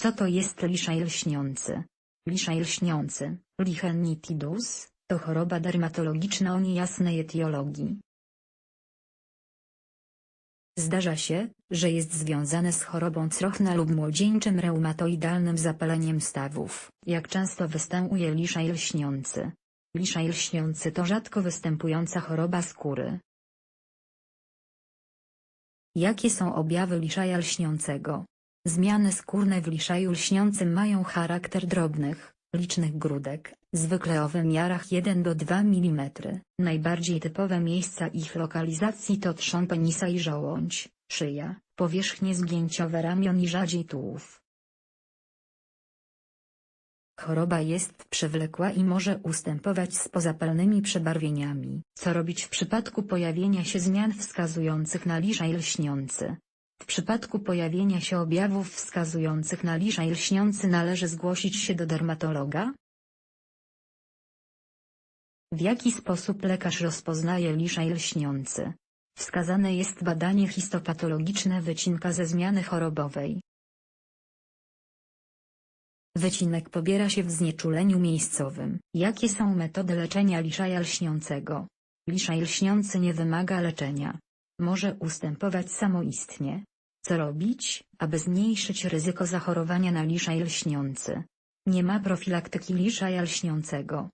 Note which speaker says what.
Speaker 1: Co to jest liszaj lśniący? Liszaj lśniący, lichenitidus, to choroba dermatologiczna o niejasnej etiologii. Zdarza się, że jest związane z chorobą Crochna lub młodzieńczym reumatoidalnym zapaleniem stawów. Jak często występuje liszaj lśniący? Liszaj lśniący to rzadko występująca choroba skóry. Jakie są objawy liszaja lśniącego? Zmiany skórne w liszaju lśniącym mają charakter drobnych, licznych grudek, zwykle o wymiarach 1 do 2 mm. Najbardziej typowe miejsca ich lokalizacji to trzon penisa i żołądź, szyja, powierzchnie zgięciowe ramion i rzadziej tułów. Choroba jest przewlekła i może ustępować z pozapalnymi przebarwieniami. Co robić w przypadku pojawienia się zmian wskazujących na liszaj lśniący? W przypadku pojawienia się objawów wskazujących na liszaj lśniący należy zgłosić się do dermatologa? W jaki sposób lekarz rozpoznaje liszaj lśniący? Wskazane jest badanie histopatologiczne wycinka ze zmiany chorobowej. Wycinek pobiera się w znieczuleniu miejscowym. Jakie są metody leczenia liszaja lśniącego? Liszaj lśniący nie wymaga leczenia. Może ustępować samoistnie. Co robić, aby zmniejszyć ryzyko zachorowania na liszaj lśniący? Nie ma profilaktyki liszaja lśniącego.